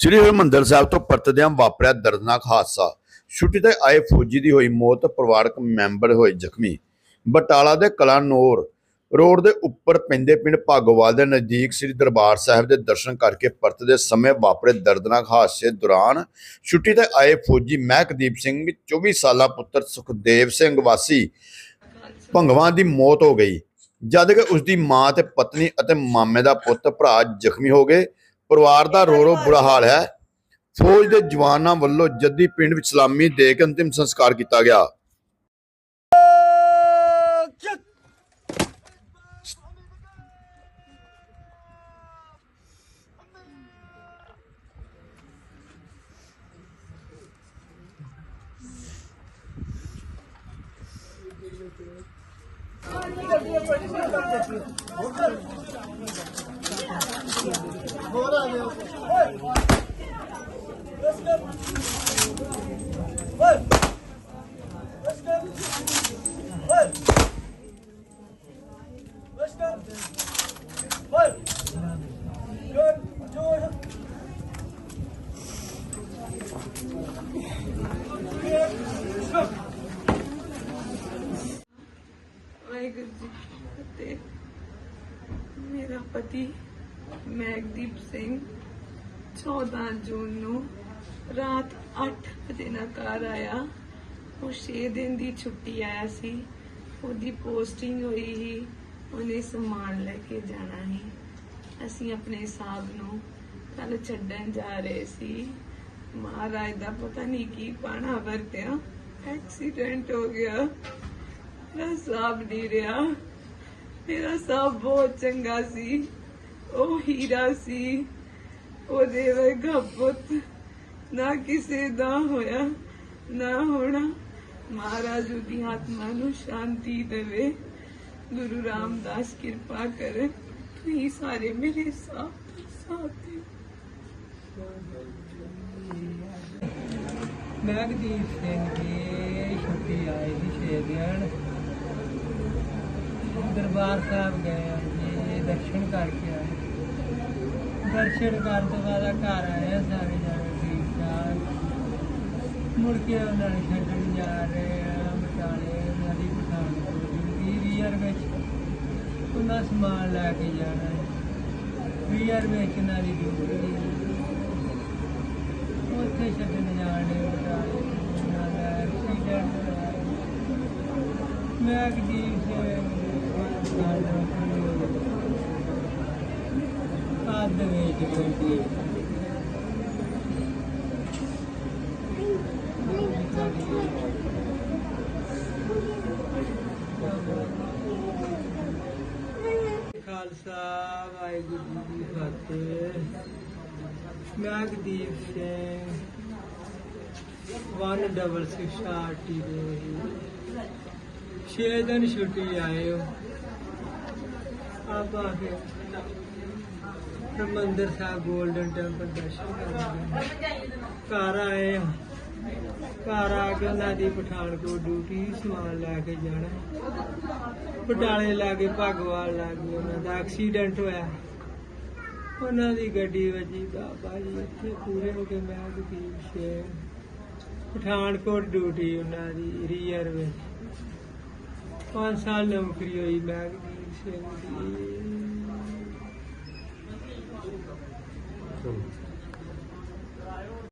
ਸ੍ਰੀ ਹਰਿਮੰਦਰ ਸਾਹਿਬ ਤੋਂ ਪਰਤਦਿਆਂ ਵਾਪਰਿਆ ਦਰਦਨਾਕ ਹਾਦਸਾ। ਛੁੱਟੀ ਤੇ ਆਏ ਫੌਜੀ ਦੀ ਹੋਈ ਮੌਤ ਪਰਿਵਾਰਕ ਮੈਂਬਰ ਹੋਏ ਜ਼ਖਮੀ। ਬਟਾਲਾ ਦੇ ਕਲਾਨੌਰ ਰੋਡ ਦੇ ਉੱਪਰ ਪੈਂਦੇ ਪਿੰਡ ਭਾਗੋਵਾਲ ਦੇ ਨਜ਼ਦੀਕ ਸ੍ਰੀ ਦਰਬਾਰ ਸਾਹਿਬ ਦੇ ਦਰਸ਼ਨ ਕਰਕੇ ਪਰਤਦੇ ਸਮੇਂ ਵਾਪਰੇ ਦਰਦਨਾਕ ਹਾਦਸੇ ਦੌਰਾਨ ਛੁੱਟੀ ਤੇ ਆਏ ਫੌਜੀ ਮਹਿਕਦੀਪ ਸਿੰਘ 24 ਸਾਲਾ ਪੁੱਤਰ ਸੁਖਦੇਵ ਸਿੰਘ ਵਾਸੀ ਭੰਗਵਾਂ ਦੀ ਮੌਤ ਹੋ ਗਈ। ਜਦ ਕਿ ਉਸ ਦੀ ਮਾਂ ਤੇ ਪਤਨੀ ਅਤੇ ਮਾਮੇ ਦਾ ਪੁੱਤ ਭਰਾ ਜ਼ਖਮੀ ਹੋ ਗਏ। ਪਰਿਵਾਰ ਦਾ ਰੋ ਰੋ ਬੁਰਾ ਹਾਲ ਹੈ। ਫੌਜ ਦੇ ਜਵਾਨਾਂ ਵੱਲੋਂ ਜੱਦੀ ਪਿੰਡ ਵਿੱਚ ਸਲਾਮੀ ਦੇ ਕੇ ਅੰਤਿਮ ਸੰਸਕਾਰ ਕੀਤਾ ਗਿਆ। ਵਾਹਿਗੁਰੂ ਜੀ ਕੀ ਫਤਿਹ ਮੇਰਾ ਪਤੀ ਮੈਗਦੀਪ ਸਿੰਘ 14 ਜੂਨ ਨੂੰ ਰਾਤ 8 ਵਜੇ ਨਾਲ ਘਰ ਆਇਆ। ਉਹ 6 ਦਿਨ ਦੀ ਛੁੱਟੀ ਆਇਆ ਸੀ। ਉਹਦੀ ਪੋਸਟਿੰਗ ਹੋਈ ਸੀ, ਉਹਨੇ ਸਮਾਨ ਲੈ ਕੇ ਜਾਣਾ ਸੀ। ਅਸੀਂ ਆਪਣੇ ਸਾਹਿਬ ਨੂੰ ਕੱਲ ਛੱਡਣ ਜਾ ਰਹੇ ਸੀ। ਮਹਾਰਾਜ ਦਾ ਪਤਾ ਨਹੀਂ ਕੀ ਪਾਣਾ ਵਰਤਿਆ। ਐਕਸੀਡੈਂਟ ਹੋ ਗਿਆ। ਮੇਰਾ ਸਾਹਬ ਨਹੀਂ ਰਿਹਾ। ਮੇਰਾ ਸਾਹਬ ਬਹੁਤ ਚੰਗਾ ਸੀ। ਉਹ ਹੀਰਾ ਸੀ। ਉਹਦੇ ਵਰਗਾ ਪੁੱਤ ਨਾ ਕਿਸੇ ਦਾ ਹੋਇਆ, ਨਾ ਹੋਣਾ। ਮਹਾਰਾਜ ਦੀ ਆਤਮਾ ਨੂੰ ਸ਼ਾਂਤੀ ਦੇਵੇ। ਗੁਰੂ ਰਾਮਦਾਸ ਕਿਰਪਾ ਕਰੇ। ਤੁਸੀਂ ਸਾਰੇ ਮੇਰੇ ਸਾਥ ਸਾਥ ਦਿਓ। ਸਿੰਘ ਜੀ, ਛੁੱਟੀ ਆਏ ਸੀ ਛੇ ਦਿਨ। ਦਰਬਾਰ ਸਾਹਿਬ ਗਏ ਦਰਸ਼ਨ ਕਰਕੇ ਆਏ। ਦਰਸ਼ਨ ਕਰਨ ਤੋਂ ਬਾਅਦ ਘਰ ਆਏ ਆ ਸਾਰੇ ਜਾਣੇ ਠੀਕ ਠਾਕ। ਮੁੜ ਕੇ ਉਹਨਾਂ ਨੇ ਛੱਡਣ ਜਾ ਰਹੇ ਆ, ਬਟਾਲੇ ਨਦੀ ਪਠਾਨਕੋਟ ਰੀਅਰ ਵਿੱਚ। ਉਹਨਾਂ ਸਮਾਨ ਲੈ ਕੇ ਜਾਣਾ ਰੀਅਰ ਵਿੱਚ ਉਹਨਾਂ ਦੀ ਉੱਥੇ ਛੱਡਣ ਜਾਣੇ ਬਟਾਲੇ ਉਹਨਾਂ ਐਕਸੀਡੈਂਟ ਮੈਂ ਕਿ ਆਦ ਵਿੱਚ ਕੋਈ ਖਾਲਸਾ, ਵਾਹਿਗੁਰੂ ਜੀ ਕੀ ਫਤਿਹ। Magdeep Singh one double six RT ਦੇ ਛੇ ਦਿਨ ਛੁੱਟੀ ਆਏ ਹੋ। ਆਪ ਕੇ ਹਰਿਮੰਦਰ ਸਾਹਿਬ 골ਡਨ ਟੈਂਪਲ ਦਰਸ਼ਨ ਕਰਨ ਘਰ ਆਏ ਹਾਂ। ਘਰ ਆ ਕੇ ਉਹਨਾਂ ਦੀ ਪਠਾਨਕੋਟ ਡਿਊਟੀ ਸਮਾਨ ਲੈ ਕੇ ਜਾਣਾ। ਬਟਾਲੇ ਲਾਗੇ ਭਗਵਾਲ ਲਾਗੇ ਉਹਨਾਂ ਦਾ ਐਕਸੀਡੈਂਟ ਹੋਇਆ। ਉਹਨਾਂ ਦੀ ਗੱਡੀ ਵੱਜੀ, ਬਾਬਾ ਜੀ, ਇੱਥੇ ਪੂਰੇ ਹੋ ਕੇ ਮੈਂ ਵਕੀਲ ਸੇ ਪਠਾਨਕੋਟ ਡਿਊਟੀ ਉਹਨਾਂ ਦੀ ਰੀਅਰ ਵਿੱਚ। ਪੰਜ ਸਾਲ ਨੌਕਰੀ ਹੋਈ, ਮੈਂ ਵਕੀਲ ਸਿੰਘ ਦੀ 嗯。